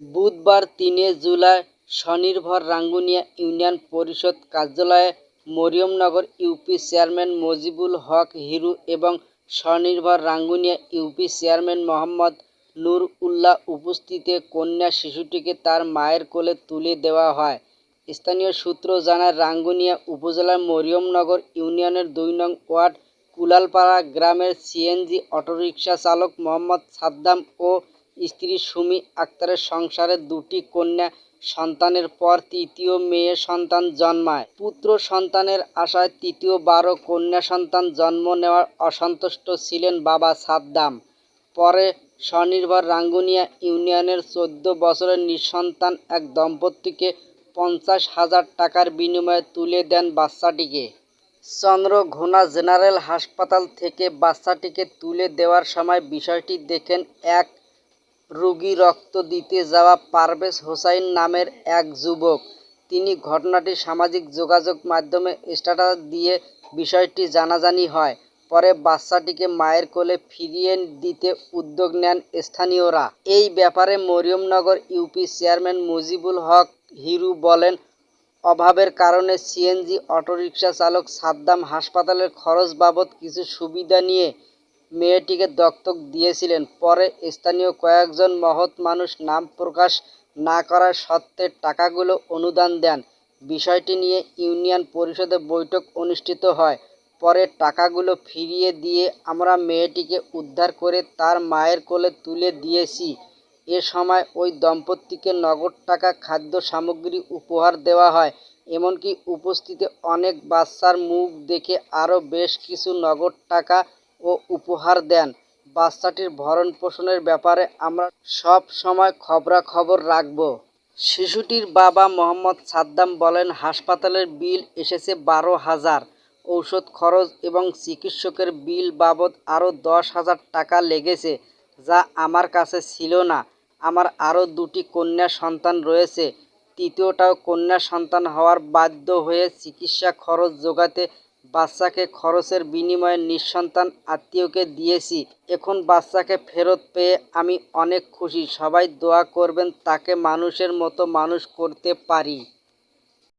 বুধবার তিনে জুলাই স্বনির্ভর রাঙ্গুনিয়া ইউনিয়ন পরিষদ কার্যালয়ে মরিয়মনগর ইউপি চেয়ারম্যান মজিবুল হক হিরু এবং স্বনির্ভর রাঙ্গুনিয়া ইউপি চেয়ারম্যান মোহাম্মদ নূর উল্লাহ উপস্থিতিতে কন্যা শিশুটিকে তার মায়ের কোলে তুলে দেওয়া হয়। স্থানীয় সূত্র জানায়, রাঙ্গুনিয়া উপজেলার মরিয়মনগর ইউনিয়নের দুই নং ওয়ার্ড কুলালপাড়া গ্রামের সিএনজি অটোরিকশা চালক মোহাম্মদ সাদ্দাম ও স্ত্রী সুমি আক্তারের সংসারে দুটি কন্যা সন্তানের পর তৃতীয় মেয়ে সন্তান জন্মায়। পুত্র সন্তানের আশায় তৃতীয়বারও কন্যা সন্তান জন্ম নেওয়ার অসন্তুষ্ট ছিলেন বাবা সাদ্দাম। পরে স্বনির্ভর রাঙ্গুনিয়া ইউনিয়নের চোদ্দ বছরের নিঃসন্তান এক দম্পতিকে পঞ্চাশ হাজার টাকার বিনিময়ে তুলে দেন বাচ্চাটিকে। চন্দ্রঘোনা জেনারেল হাসপাতাল থেকে বাচ্চাটিকে তুলে দেওয়ার সময় বিষয়টি দেখেন এক রোগী রক্ত দিতে যাওয়া পারভেজ হোসাইন নামের এক যুবক। তিনি ঘটনাটি সামাজিক যোগাযোগ মাধ্যমে স্ট্যাটাস দিয়ে বিষয়টি জানাজানি হয়। পরে বাচ্চাটিকে মায়ের কোলে ফিরিয়ে দিতে উদ্যোগ নেন স্থানীয়রা। এই ব্যাপারে মরিয়মনগর ইউপি চেয়ারম্যান মুজিবুল হক হিরু বলেন, অভাবের কারণে সিএনজি অটোরিকশা চালক সাদ্দাম হাসপাতালের খরচ বাবদ কিছু সুবিধা নিয়ে মেয়েটিকে দত্তক দিয়েছিলেন। পরে স্থানীয় কয়েকজন মহৎ মানুষ নাম প্রকাশ না করার সত্ত্বে টাকাগুলো অনুদান দেন। বিষয়টি নিয়ে ইউনিয়ন পরিষদে বৈঠক অনুষ্ঠিত হয়। পরে টাকাগুলো ফিরিয়ে দিয়ে আমরা মেয়েটিকে উদ্ধার করে তার মায়ের কোলে তুলে দিয়েছি। এ সময় ওই দম্পতিকে নগদ টাকা, খাদ্য সামগ্রী উপহার দেওয়া হয়। এমনকি উপস্থিত অনেক বাচ্চার মুখ দেখে আরও বেশ কিছু নগদ টাকা ও উপহার দেন। বাচ্চাটির ভরণ পোষণের ব্যাপারে আমরা সব সময় খবরাখবর রাখব। শিশুটির বাবা মোহাম্মদ সাদ্দাম বলেন, হাসপাতালের বিল এসেছে বারো হাজার। ঔষধ খরচ এবং চিকিৎসকের বিল বাবদ আরও দশ হাজার টাকা লেগেছে, যা আমার কাছে ছিল না। আমার আরও দুটি কন্যা সন্তান রয়েছে। তৃতীয়টাও কন্যা সন্তান হওয়ার বাধ্য হয়ে চিকিৎসা খরচ জোগাতে বাচ্চাকে খরচের বিনিময়ে নিঃসন্তান আত্মীয়কে দিয়েছি। এখন বাচ্চাকে ফেরত পেয়ে আমি অনেক খুশি। সবাই দোয়া করবেন, তাকে মানুষের মতো মানুষ করতে পারি।